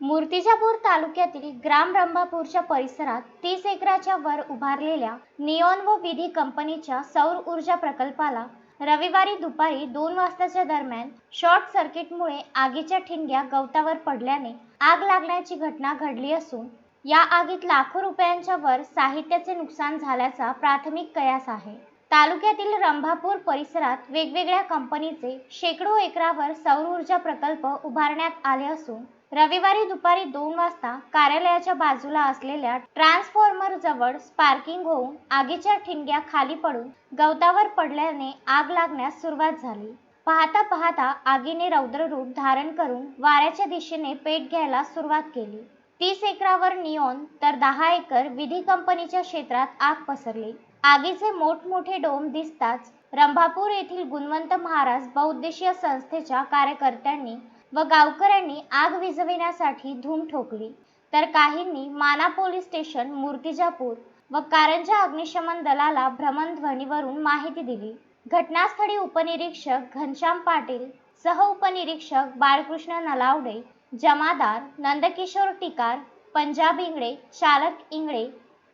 मूर्तिजापूर तालुक्यातील ग्राम रंभापूरच्या परिसरात तीस एकराच्या वर उभारलेल्या नियॉन व विधी कंपनीच्या सौर ऊर्जा प्रकल्पाला रविवारी दुपारी दोन वाजताच्या दरम्यान शॉर्ट सर्किटमुळे आगीच्या ठिणग्या गवतावर पडल्याने आग लागण्याची घटना घडली असून या आगीत लाखो रुपयांच्या वर साहित्याचे नुकसान झाल्याचा प्राथमिक कयास आहे. तालुक्यातील रंभापूर परिसरात वेगवेगळ्या कंपनीचे शेकडो एकरावर सौर ऊर्जा प्रकल्प उभारण्यात आले असून रविवारी दुपारी दोन वाजता कार्यालयाच्या बाजूला असलेल्या ट्रान्सफॉर्मर जवळ स्पार्किंग होऊन आगीच्या ठिणग्या खाली पडून गवतावर पडल्याने आग लागण्यास सुरुवात झाली. पाहता पाहता आगीने रौद्ररूप धारण करून वाऱ्याच्या दिशेने पेट घ्यायला सुरुवात केली. तीस एकरावर नियोन तर दहा एकर विधी कंपनीच्या क्षेत्रात आग पसरली. आगीचे मोठमोठे डोम दिसताच रंभापूर येथील गुणवंत महाराज बहुउद्देशीय संस्थेच्या कार्यकर्त्यांनी व गावकऱ्यांनी आग विझविण्यासाठी धूम ठोकली. तर काहींनी माना पोलीस स्टेशन मूर्तिजापूर व कारंजा अग्निशमन दलाला भ्रमणध्वनीवरून माहिती दिली. घटनास्थळी उपनिरीक्षक घनश्याम पाटील सह उपनिरीक्षक बाळकृष्ण नलावडे जमादार नंदकिशोर टिकार पंजाब इंगळे चालक इंगळे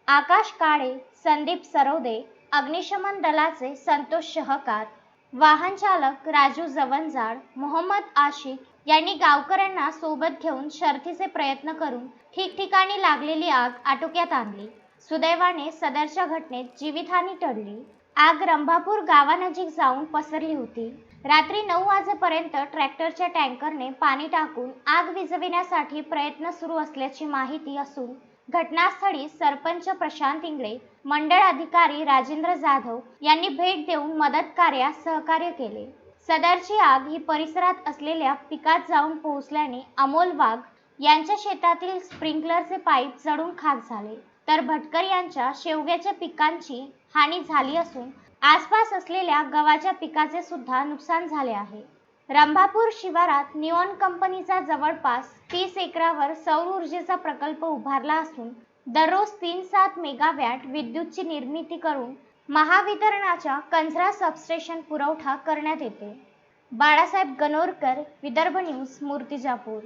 आकाश काळे संदीप सरोदे अग्निशमन दलाचे संतोष शहकार वाहन चालक राजू जवंजाड मोहम्मद आशिक यांनी गावकऱ्यांना सोबत घेऊन शर्थीचे प्रयत्न करून ठिकठिकाणी लागलेली आग आटोक्यात आणली. सुदैवाने सदरच्या घटनेत जीवितहानी टळली. आग रंभापूर गावानजीक जाऊन पसरली होती. रात्री नऊ वाजेपर्यंत ट्रॅक्टरच्या टँकरने पाणी टाकून आग विझविण्यासाठी प्रयत्न सुरू असल्याची माहिती असून घटनास्थळी सरपंच प्रशांत इंगळे मंडळ अधिकारी राजेंद्र जाधव यांनी भेट देऊन मदत कार्यास सहकार्य केले. सदरची आग ही परिसरात असलेल्या पिकात जाऊन पोहोचल्याने अमोल वाघ यांच्या शेतातील स्प्रिंकलरचे पाईप जडून खाक झाले. तर भटकर यांच्या शेवग्याच्या पिकांची हानी झाली असून आसपास असलेल्या गव्हाच्या पिकाचे सुद्धा नुकसान झाले आहे. रंभापूर शिवारात निऑन कंपनीचा जवळपास तीस एकरावर सौर ऊर्जेचा प्रकल्प उभारला असून दररोज तीन सात मेगावॅट विद्युतची निर्मिती करून महावितरणाच्या कंजरा सबस्टेशन पुरवठा करण्यात येते. बाळासाहेब गणोरकर विदर्भ न्यूज मूर्तिजापूर.